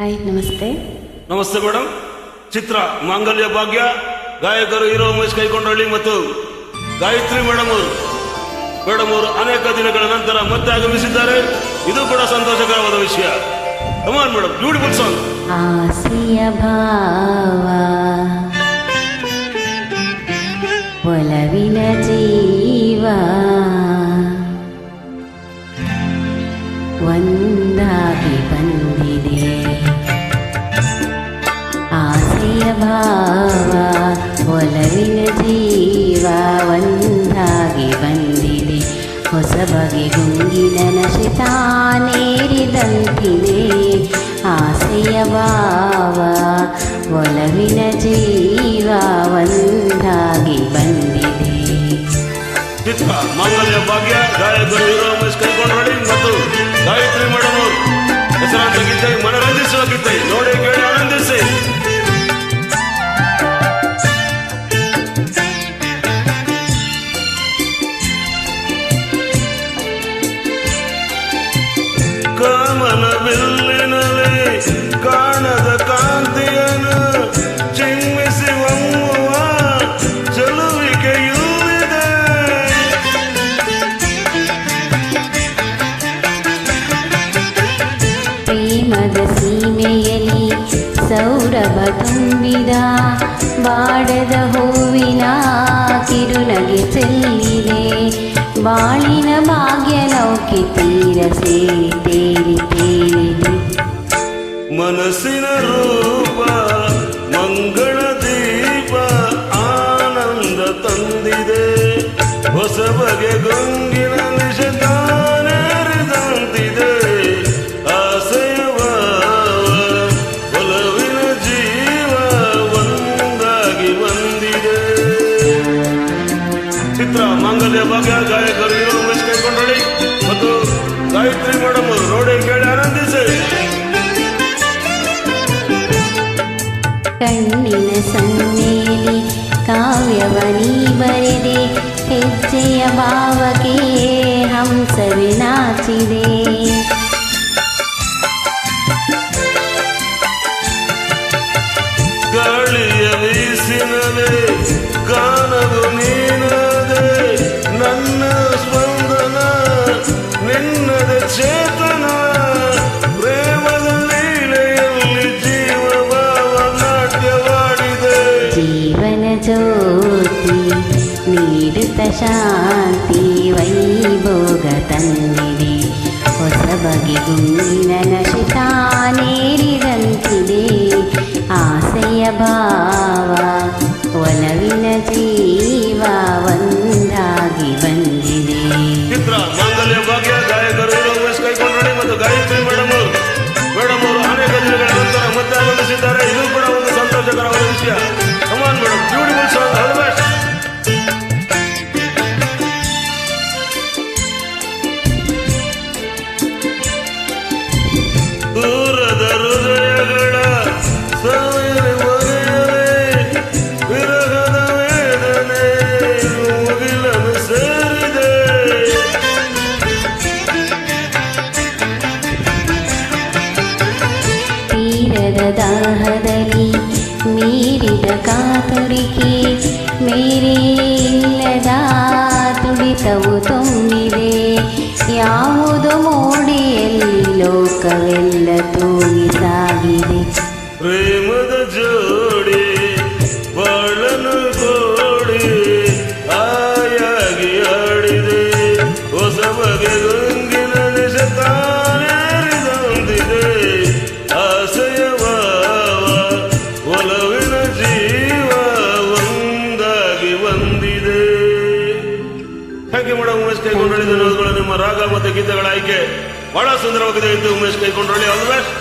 Hi ನಮಸ್ತೆ. ನಮಸ್ತೆ madam ಚಿತ್ರ ಮಾಂಗಲ್ಯ ಭಾಗ್ಯ ಗಾಯಕರು ಹೀರೋ ಉಮೇಶ್ ಕೈಕೊಂಡಳ್ಳಿ ಮತ್ತು ಗಾಯತ್ರಿ ಮೇಡಮ್ ಅವರು. ಮೇಡಮ್ ಅವರು ಅನೇಕ ದಿನಗಳ ನಂತರ ಮತ್ತೆ ಆಗಮಿಸಿದ್ದಾರೆ. ಇದು ಕೂಡ ಸಂತೋಷಕರವಾದ ವಿಷಯ. Come on madam beautiful song ಆಸಿಯ ಭಾವ. ಹೊಸ ಬಗೆ ಗುಂಗಿನ ನಶೆ ತಾನೇರಿದಂತಿದೆ ಆಸೆಯ ಭಾವ ಒಲವಿನ ಜೀವ ಒಂದಾಗಿ ಬಂದಿದೆ ಚಿತ್ರ ಮಾಂಗಲ್ಯ ಭಾಗ್ಯ ಗಾಯಕರು ಹೀರೋ ಉಮೇಶ್ ಕೈಕೊಂಡಳ್ಳಿ ಮತ್ತು ಗಾಯತ್ರಿ ಮೇಡಮ್ ಬಿಲ್ಲಿನಲ್ಲಿ ಸೀಮೆಯಲ್ಲಿ ಸೌರಭ ತುಂಬಿದ ಬಾಡದ ಹೂವಿನ ಕಿರುನಗೆ ಚೆಲ್ಲಿದೆ. ಬಾಳಿನ ಭಾಗ್ಯ ನೌಕೆ ತೀರ ಸೇರಿ ತೇರಿ ತೇರಿದೆ ಮನಸ್ಸಿನ ರೂಪ ಮಾಂಗಲ್ಯ ಭಾಗ್ಯ ಗಾಯಕರು ಉಮೇಶ್ ಕೈಕೊಂಡಳಿ ಮತ್ತು ಗಾಯತ್ರಿ ಮೇಡಮ್ ರೋಡೆ ಕೇಳಿ ಆನಂದಿಸಿ. ಕಣ್ಣಿನ ಸನ್ನೇಲಿ ಕಾವ್ಯವನಿ ಬರೆದೆ, ಹೆಜ್ಜೆಯ ಭಾವಕ್ಕೆ ಹಂಸವೇ ನಾಚಿದೆ. ಶಾಂತಿ ವೈಭೋಗ ತಂದಿದೆ ಹೊಸ ಬಗೆ ಗುಂಗಿನ ನಶೆ ತಾನೇರಿದಂತಿದೆ. ಆಸೆಯ ಭಾವ ಒಲವಿನ ಜೀವ ಒಂದಾಗಿ ಬಂದಿದೆ. ಇದು ಕೂಡ ಒಂದು ಸಂತೋಷಕರವಾದ ವಿಷಯ. Come on madam beautiful song ದಾಹದಲ್ಲಿ ಮೀರಿದ ಕಾತುರಿಕೆ ಮೇರೆ ಇಲ್ಲದ ತುಡಿತವು ತುಂಬಿದೆ ಯಾವುದೋ ಮೋಡಿಯಲ್ಲಿ ಲೋಕವೆಲ್ಲ ತೂಗಿ ಸಾಗಿದೆ ಪ್ರೇಮದ ಜೋಡಿ ಗೀತೆಗಳ ಆಯ್ಕೆ ಬಹಳ ಸುಂದರವಾಗಿದೆ ಎಂದು ಉಮೇಶ್ ಕೈಗೊಂಡಳಿ ಆಲ್ ದ ಬೆಸ್ಟ್